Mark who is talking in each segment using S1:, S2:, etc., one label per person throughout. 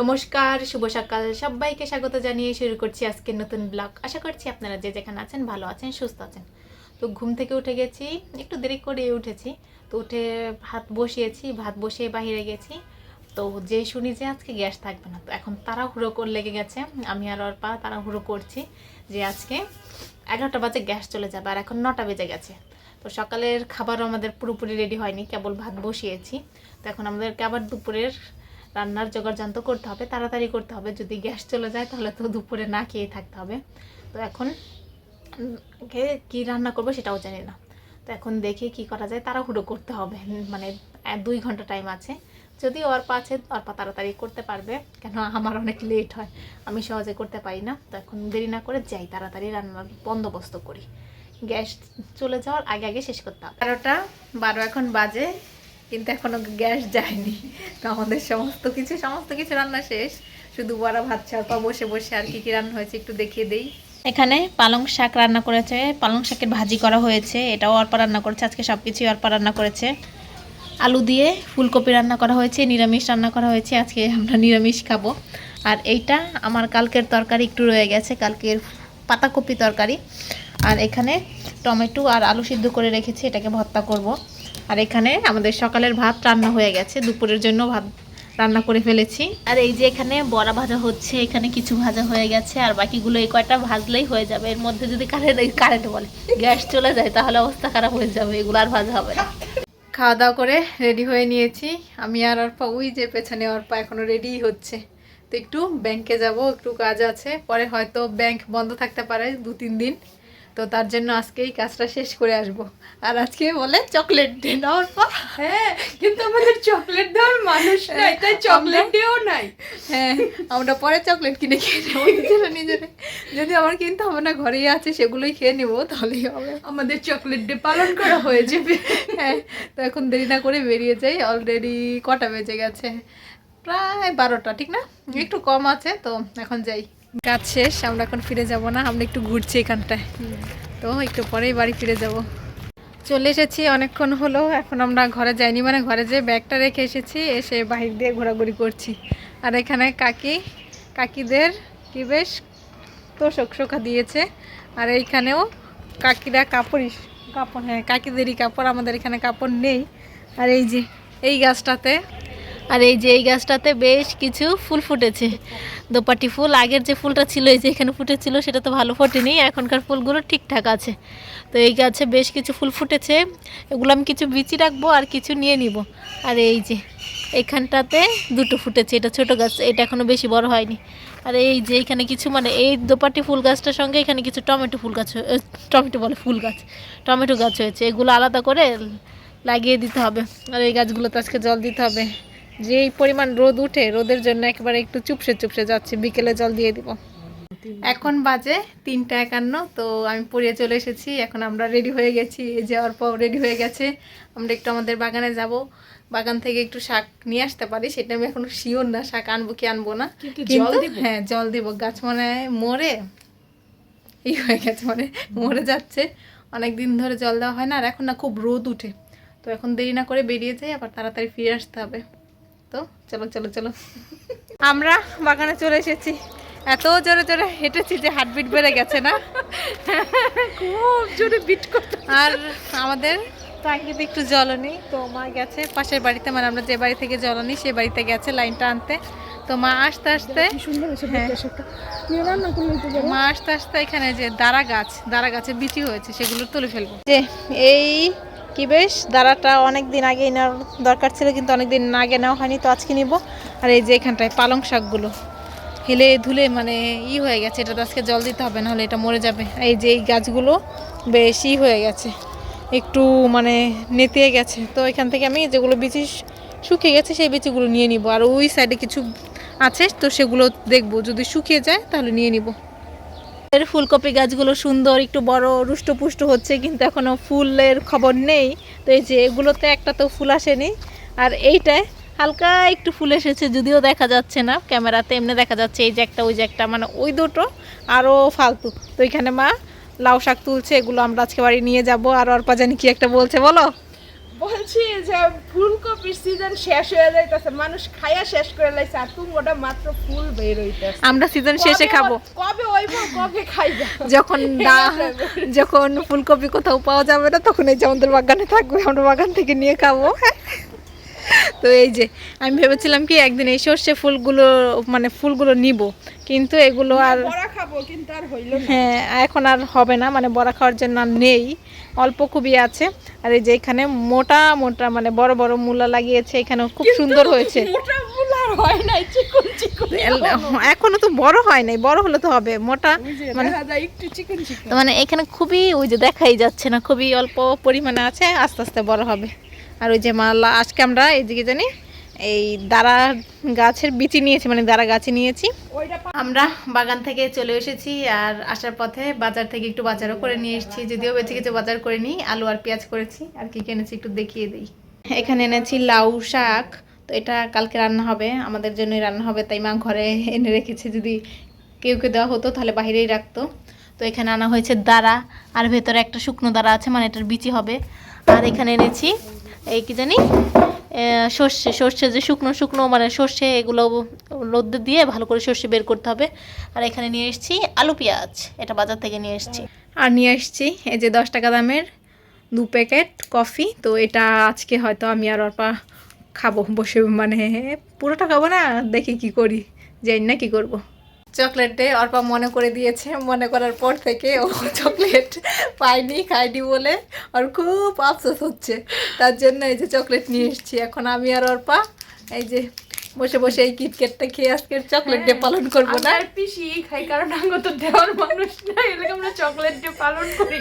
S1: নমস্কার, শুভ সকাল। সবাইকে স্বাগত জানিয়ে শুরু করছি আজকের নতুন ব্লগ। আশা করছি আপনারা যে যেখানে আছেন ভালো আছেন, সুস্থ আছেন। তো ঘুম থেকে উঠে গেছি, একটু দেরি করে উঠেছি। তো উঠে ভাত বসিয়েছি, ভাত বসিয়ে বাইরে গেছি। তো যে শুনি যে আজকে গ্যাস থাকবে না, তো এখন তাড়াহুড়ো করে লেগে গেছে। আমি আর ওর পা তাড়াহুড়ো করছি যে আজকে এগারোটা বাজে গ্যাস চলে যাবে আর এখন নটা বেজে গেছে। তো সকালের খাবারও আমাদের পুরোপুরি রেডি হয়নি, কেবল ভাত বসিয়েছি। তো এখন আমাদেরকে আবার দুপুরের রান্নার জোগাড় যন্ত্র করতে হবে, তাড়াতাড়ি করতে হবে। যদি গ্যাস চলে যায় তাহলে তো দুপুরে না খেয়ে থাকতে হবে। তো এখন কে- কি রান্না করব সেটাও জানি না। তো এখন দেখি কি করা যায়, তাড়াহুড়ো করতে হবে। মানে দুই ঘণ্টা টাইম আছে। যদি অর্পা আছে, অর্পা তাড়াতাড়ি করতে পারবে। কেন আমার অনেক লেট হয়, আমি সহজে করতে পারি না। তো এখন দেরি না করে যাই, তাড়াতাড়ি রান্নার বন্দোবস্ত করি। গ্যাস চলে যাওয়ার আগে আগে শেষ করতে হবে। বারোটা, বারো এখন বাজে। কিন্তু এখনও গ্যাস যায়নি। তো আমাদের সমস্ত কিছু সমস্ত কিছু রান্না শেষ। শুধু বড়া ভাত চাপা বসে বসে আর কি কি রান্না হয়েছে একটু দেখিয়ে দেই। এখানে পালং শাক রান্না করেছে, পালং শাকের ভাজি করা হয়েছে, এটাও অর্পা রান্না করেছে, আজকে সব কিছুই অর্পা রান্না করেছে। আলু দিয়ে ফুলকপি রান্না করা হয়েছে, নিরামিষ রান্না করা হয়েছে, আজকে আমরা নিরামিষ খাব। আর এইটা আমার কালকের তরকারি একটু রয়ে গেছে, কালকের পাতাকপি তরকারি। আর এখানে টমেটো আর আলু সিদ্ধ করে রেখেছি, এটাকে ভর্তা করব। আর এখানে আমাদের সকালের ভাত রান্না হয়ে গেছে। দুপুরের জন্য ভাত রান্না করে ফেলেছি। আর এই যে এখানে বড়া ভাজা হচ্ছে এখানে কিছু ভাজা হয়ে গেছে আর বাকিগুলো এই কয়টা ভাজলেই হয়ে যাবে। এর মধ্যে যদি কারেন্ট কারেন্ট বলে গ্যাস চলে যায় তাহলে অবস্থা খারাপ হয়ে যাবে এগুলো আর ভাজা হবে না। খাওয়া দাওয়া করে রেডি হয়ে নিয়েছি। আমি আর অর্পা ওই যে পেছনে অর্পা এখনও রেডিই হচ্ছে। তো একটু ব্যাংকে যাব একটু কাজ আছে। পরে হয়তো ব্যাংক বন্ধ থাকতে পারে দু তিন দিন। তো তার জন্য আজকেই কাজটা শেষ করে আসব। আর আজকে বলে চকলেট ডে না অর্পা
S2: হ্যাঁ কিন্তু আমাদের চকলেট দেওয়ার মানুষ নাই তাই চকলেট ডেও নাই।
S1: হ্যাঁ আমরা পরে চকলেট কিনে খেয়ে নেব নিজেরা নিজেরা যদি আমার কিনতে হবে না ঘরেই আছে সেগুলোই খেয়ে নেব তাহলেই হবে।
S2: আমাদের চকলেট ডে পালন করা হয়ে যাবে।
S1: হ্যাঁ তো এখন দেরি না করে বেরিয়ে যাই অলরেডি কটা বেজে গেছে? প্রায় বারোটা ঠিক না? একটু কম আছে তো এখন যাই। কাজ শেষ, আমরা এখন ফিরে যাব না, আমরা একটু ঘুরছি এখানটায়। তো একটু পরেই বাড়ি ফিরে যাব। চলে এসেছি, অনেকক্ষণ হলো, এখন আমরা ঘরে যাইনি মানে ঘরে যে ব্যাগটা রেখে এসেছি, এসে বাহির দিয়ে ঘোরাঘুরি করছি। আর এখানে কাকি, কাকিদের কি বেশ তোষক শোকা দিয়েছে, আর এইখানেও কাকিরা কাপড়ই, কাপড় হ্যাঁ কাকিদেরই কাপড়, আমাদের এখানে কাপড় নেই। আর এই যে, এই গাছটাতে আর এই যে এই গাছটাতে বেশ কিছু ফুল ফুটেছে। দোপাটি ফুল, আগের যে ফুলটা ছিল, এই যে এখানে ফুটেছিল, সেটা তো ভালো ফোটেনি, এখনকার ফুলগুলো ঠিকঠাক আছে। তো এই গাছে বেশ কিছু ফুল ফুটেছে, এগুলো আমি কিছু বিচি রাখব আর কিছু নিয়ে নিব। আর এই যে এখানটাতে দুটো ফুটেছে, এটা ছোট গাছ, এটা এখনও বেশি বড় হয়নি। আর এই যে এখানে কিছু মানে এই দোপাটি ফুল গাছটার সঙ্গে এখানে কিছু টমেটো ফুল গাছ টমেটো বলে ফুল গাছ, টমেটো গাছ হয়েছে, এগুলো আলাদা করে লাগিয়ে দিতে হবে। আর এই গাছগুলোতে আজকে জল দিতে হবে। যেই পরিমাণ রোদ উঠে রোদের জন্য একেবারে একটু চুপসে চুপসে যাচ্ছে বিকেলে জল দিয়ে দিব। এখন বাজে তিনটা একান্ন তো আমি পড়িয়ে চলে এসেছি। এখন আমরা রেডি হয়ে গেছি এই যাওয়ার পর রেডি হয়ে গেছে। আমরা একটু আমাদের বাগানে যাব। বাগান থেকে একটু শাক নিয়ে আসতে পারি সেটা আমি এখনও শিওর না শাক আনব কি আনব না।
S2: কিন্তু দিব?
S1: হ্যাঁ জল দিব। গাছ মানে মরে এই হয়ে গেছে মানে মরে যাচ্ছে। অনেক দিন ধরে জল দেওয়া হয় না আর এখন না খুব রোদ উঠে। তো এখন দেরি না করে বেরিয়ে যাই আবার তাড়াতাড়ি ফিরে আসতে হবে। তো চলো চলো চলো। আমরা বাগানে চলে এসেছি। এত জোরে জোরে হেঁটেছি যে হার্টবিট বেড়ে গেছে না?
S2: খুব জোরে বিট করতে
S1: আর আমাদের টাঙ্কিতে একটু জল নেই। তো মা গেছে পাশের বাড়িতে মানে আমরা যে বাড়ি থেকে জল নিই সেই বাড়িতে গেছে লাইনটা আনতে। তো মা আসতে আসতে
S2: সুন্দর
S1: হ্যাঁ। মা আসতে আসতে এখানে যে দাঁড়া গাছ দাঁড়া গাছে বিচি হয়েছে সেগুলো তুলে ফেলব। যে এই কি বেশ? দাঁড়াটা অনেক দিন আগে নেওয়ার দরকার ছিল, কিন্তু অনেক দিন আগে নেওয়া হয়নি, তো আজকে নিব। আর এই যে এখানটায় পালং শাকগুলো, হেলে ধুলে মানে ই হয়ে গেছে, এটা তো আজকে জল দিতে হবে নাহলে এটা মরে যাবে। এই যে এই গাছগুলো বেশ ই হয়ে গেছে, একটু মানে নেতিয়ে গেছে। তো এখান থেকে আমি যেগুলো বিচি শুকিয়ে গেছে, সেই বিচিগুলো নিয়ে নিব। আর ওই সাইডে কিছু আছে, তো সেগুলো দেখব। যদি শুকিয়ে যায়, তাহলে নিয়ে নিব। এর ফুলকপি গাছগুলো সুন্দর, একটু বড় রুষ্টপুষ্ট হচ্ছে, কিন্তু এখনও ফুলের খবর নেই। তো এই যে এগুলোতে একটা তো ফুল আসেনি। আর এইটায় হালকা একটু ফুল এসেছে, যদিও দেখা যাচ্ছে না ক্যামেরাতে, এমনি দেখা যাচ্ছে এই যে একটা, ওই যে একটা মানে ওই দুটো আরও ফালতু। তো এখানে মা লাউ শাক তুলছে, এগুলো আমরা আজকে বাড়ি নিয়ে যাব। আর অর্পা জানি কি একটা বলছে, বলো?
S2: বলছি যে ফুলকপির সিজন শেষ হয়ে যাইতেছে মানুষ খাইয়া শেষ করে লাইছে আর তুমি ওটা মাত্র ফুল বের হইতেছে।
S1: আমরা সিজন শেষে খাব।
S2: কবে ওইব কবে খাইবা?
S1: যখন দা- যখন ফুলকপি কোথাও পাওয়া যাবে না তখন এই যে আমাদের বাগানে থাকবে আমরা বাগান থেকে নিয়ে খাব। তো এই যে আমি ভেবেছিলাম কি একদিন এই সর্ষে ফুলগুলো মানে ফুলগুলো নিব। কিন্তু এগুলো আর
S2: কিন্তু আর
S1: হ্যাঁ এখন আর হবে না মানে বড়া খাওয়ার জন্য আর নেই অল্প খুবই আছে। আর এই যে এখানে মোটা মোটা মানে বড় বড় মূলা লাগিয়েছে এখানে খুব সুন্দর হয়েছে।
S2: হয়
S1: এখনও। তো বড় হয় নাই বড় হলে তো হবে মোটা মানে মানে এখানে খুবই ওই যে দেখাই যাচ্ছে না খুবই অল্প পরিমাণে আছে আস্তে আস্তে বড় হবে। আর ওই যে মালা আজকে আমরা এইদিকে জানি এই দাঁড়া গাছের বিচি নিয়েছি মানে দাঁড়া গাছে নিয়েছি। আমরা বাগান থেকে চলে এসেছি আর আসার পথে বাজার থেকে একটু বাজারও করে নিয়ে এসেছি, যদিও বেঁচে কিছু বাজার করে নিই আলু আর পেঁয়াজ করেছি, আর কি কিনেছি একটু দেখিয়ে দিই। এখানে এনেছি লাউ শাক, তো এটা কালকে রান্না হবে, আমাদের জন্যই রান্না হবে, তাই মা ঘরে এনে রেখেছে, যদি কেউ কেউ দেওয়া হতো তাহলে বাইরেই রাখতো। তো এখানে আনা হয়েছে দাঁড়া আর ভেতরে একটা শুকনো দাঁড়া আছে মানে এটার বিচি হবে। আর এখানে এনেছি, এই কি জানি সর্ষে সর্ষে যে শুকনো শুকনো মানে সর্ষে এগুলো রোদ্দে দিয়ে ভালো করে সর্ষে বের করতে হবে। আর এখানে নিয়ে এসেছি আলু পেঁয়াজ, এটা বাজার থেকে নিয়ে এসেছি। আর নিয়ে এসেছি এই যে দশ টাকা দামের দু প্যাকেট কফি, তো এটা আজকে হয়তো আমি আর অর্পা খাব বসে মানে পুরোটা খাব না, দেখি কি করি, জানি না কি করব। চকলেটে অর্পা মনে করে দিয়েছে মনে করার পর থেকে ও চকলেট পাইনি খাইনি বলে আর খুব আফসোস হচ্ছে। তার জন্য এই যে চকলেট নিয়ে এসেছি। এখন আমি আর অর্পা এই যে বসে বসে এই কিটকেটটা খেয়ে আজকে চকলেট ডে পালন করব না।
S2: আর পিসি খাই কারণ আঙ্গ তো দেওয়ার মানুষ না এলাকা আমরা চকলেট দিয়ে পালন করি।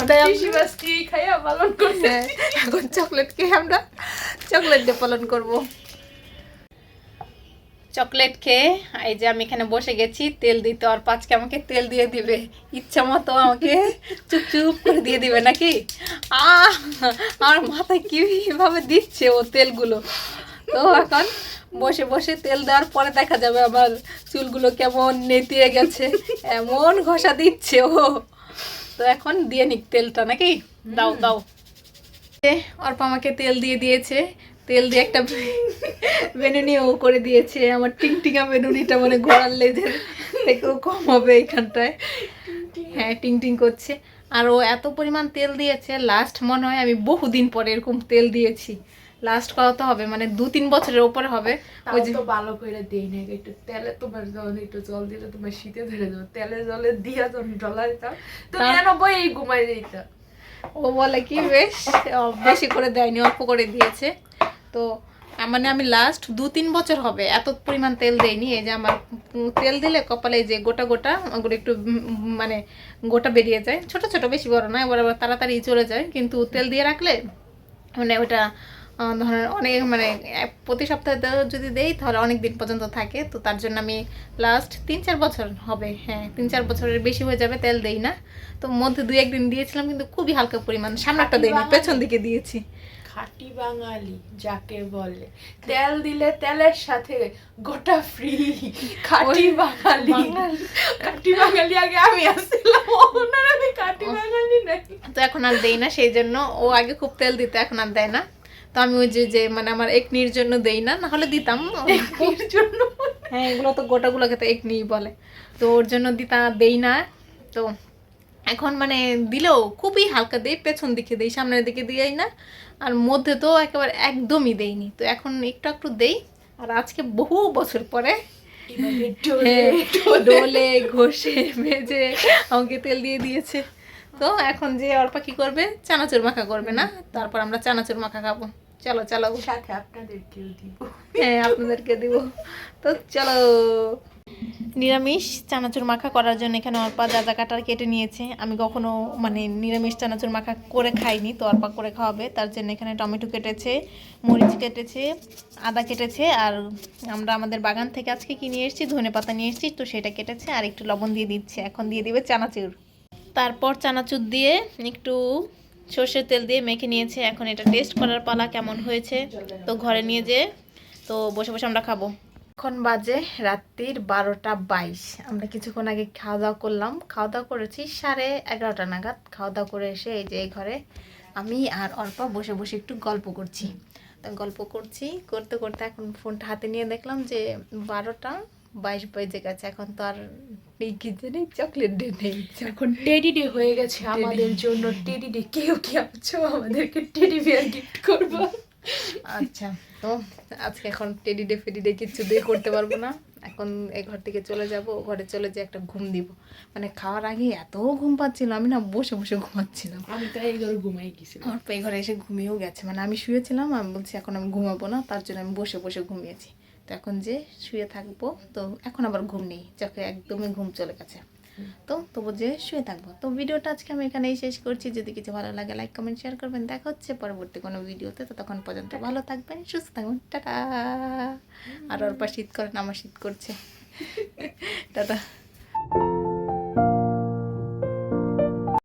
S1: আমরা-
S2: পিসি বাস্তি খাইয়া পালন করতে
S1: হ্যাঁ, এখন চকলেট খেয়ে আমরা চকলেট ডে পালন করব। চকলেট খেয়ে এই যে আমি এখানে বসে গেছি তেল দিতে। আর পাঁচকে আমাকে তেল দিয়ে দিবে। ইচ্ছা মতো আমাকে চুপ চুপ করে দিয়ে দিবে নাকি? আহ! আমার মাথায় কীভাবে দিচ্ছে ও তেলগুলো? তো এখন বসে বসে তেল দেওয়ার পরে দেখা যাবে আমার চুলগুলো কেমন নেতিয়ে গেছে এমন ঘষা দিচ্ছে ও। তো এখন দিয়ে নিক তেলটা নাকি? দাও দাও। অর্প আমাকে তেল দিয়ে দিয়েছে। তেল দিয়ে একটা বেনুনিও করে দিয়েছে। আমার টিংটিঙা বেনুনিটা মানে ঘোড়ার লেজের থেকেও কম হবে এইখানটায়। হ্যাঁ টিং টিং করছে। আর ও এত পরিমাণ তেল দিয়েছে লাস্ট মনে হয় আমি বহুদিন পরে এরকম তেল দিয়েছি। লাস্ট কত হবে মানে দু তিন বছরের ওপরে হবে। ওই যে
S2: ভালো করে দেই না একটু তেলে তোমার জল একটু জল দিলে তোমার শীতে ধরে যাবে। তেলে জলে দিয়া যখন ডলা দিতাম তো কেন বই এই ঘুমাই দিতাম
S1: ও বলে কি বেশ বেশি করে দেয়নি অল্প করে দিয়েছে। তো মানে আমি লাস্ট দু তিন বছর হবে এত পরিমাণ তেল দেয়নি এই যে আমার তেল দিলে কপালে যে গোটা গোটা ওগুলো একটু মানে গোটা বেরিয়ে যায়। ছোট ছোট বেশি বড় না এবার আবার তাড়াতাড়ি চলে যায় কিন্তু তেল দিয়ে রাখলে মানে ওটা ধরেন অনেক মানে প্রতি সপ্তাহে তো যদি দেই তাহলে অনেক দিন পর্যন্ত থাকে তো তার জন্য আমি লাস্ট তিন চার বছর হবে হ্যাঁ তিন চার বছরের বেশি হয়ে যাবে তেল দেই না। তো মধ্যে দুই একদিন দিয়েছিলাম কিন্তু খুবই হালকা পরিমাণ সামনেটা দেইনি
S2: বাঙালি।
S1: পেছন দিকে দিয়েছি।
S2: খাঁটি বাঙালি যাকে বলে। তেল দিলে তেলের সাথে গোটা ফ্রি। খাঁটি বাঙালি। খাঁটি বাঙালি আগে আমি আসছিলাম। ওনার আমি খাঁটি বাঙালি নাকি
S1: তো এখন আর দেই না সেই জন্য ও আগে খুব তেল দিতে এখন আর দেয় না। তো আমি ওই যে যে মানে আমার একনির জন্য দেই না না হলে দিতাম।
S2: এর জন্য?
S1: হ্যাঁ এগুলো তো গোটাগুলোকে তো একনি বলে। তো ওর জন্য দিতা দেই না। তো এখন মানে দিলেও খুবই হালকা দেই পেছন দিকে দেই সামনের দিকে দিয়েই না। আর মধ্যে তো একেবারে একদমই দেইনি। তো এখন একটু একটু দেই। আর আজকে বহু বছর পরে
S2: ডলে
S1: হ্যাঁ, ডোলে। ঘষে ভেজে আমাকে তেল দিয়ে দিয়েছে। তো এখন যে অল্প কি করবে? চানাচুর মাখা করবে না? তারপর আমরা চানাচুর মাখা খাব। চলো চলো।
S2: সাথে আপনাদেরকেও দিব।
S1: হ্যাঁ আপনাদেরকে দিব। তো চলো। নিরামিষ চানাচুর মাখা করার জন্য এখানে অর্পা যা কাটার কেটে নিয়েছে। আমি কখনো মানে নিরামিষ চানাচুর মাখা করে খাইনি, তো অর্পা করে খাওয়াবে। তার জন্য এখানে টমেটো কেটেছে, মরিচ কেটেছে, আদা কেটেছে, আর আমরা আমাদের বাগান থেকে আজকে কি নিয়ে এসেছি? ধনে পাতা নিয়ে এসেছি, তো সেটা কেটেছে, আর একটু লবণ দিয়ে দিচ্ছে। এখন দিয়ে দিবে চানাচুর। তারপর চানাচুর দিয়ে একটু সর্ষের তেল দিয়ে মেখে নিয়েছে। এখন এটা টেস্ট করার পালা কেমন হয়েছে, তো ঘরে নিয়ে যেয়ে, তো বসে বসে আমরা খাব। এখন বাজে রাত্রির বারোটা বাইশ। আমরা কিছুক্ষণ আগে খাওয়া দাওয়া করলাম। খাওয়া দাওয়া করেছি সাড়ে এগারোটা নাগাদ। খাওয়া দাওয়া করে এসে এই যে এই ঘরে আমি আর অল্পা বসে বসে একটু গল্প করছি। তো গল্প করছি করতে করতে এখন ফোনটা হাতে নিয়ে দেখলাম যে বারোটা বাইশ বেজে গেছে। এখন তো আর এই কি জানি চকলেট ডে নেই।
S2: এখন টেডি ডে হয়ে গেছে আমাদের জন্য। টেডি ডে কেউ কি আছো? আমাদেরকে টেডি বিয়ার গিফট করব।
S1: আচ্ছা তো? আজকে এখন টেডি ডে ফেডি ডে কিচ্ছু দিয়ে করতে পারব না। এখন এই ঘর থেকে চলে যাব ঘরে চলে যেয়ে একটা ঘুম দিব। মানে খাওয়ার আগে এত ঘুম পাচ্ছিল আমি না বসে বসে ঘুমাচ্ছিলাম।
S2: আমি তাই এই ঘরে ঘুমাই গেছিলাম।
S1: আমার এই ঘরে এসে ঘুমিয়েও গেছে। মানে আমি শুয়েছিলাম আমি বলছি এখন আমি ঘুমাবো না তার জন্য আমি বসে বসে ঘুমিয়েছি। তো এখন যে শুয়ে থাকব তো এখন আবার ঘুম নেই চোখে একদমই ঘুম চলে গেছে। তো তবু যে শুয়ে থাকব। তো ভিডিওটা আজকে আমি এখানেই শেষ করছি। যদি কিছু ভালো লাগে লাইক কমেন্ট শেয়ার করবেন। দেখা হচ্ছে পরবর্তী কোনো ভিডিওতে। তো তখন পর্যন্ত ভালো থাকবেন সুস্থ থাকবেন। টাটা! আর ওর পর শীত করেন আমার শীত করছে। টাটা!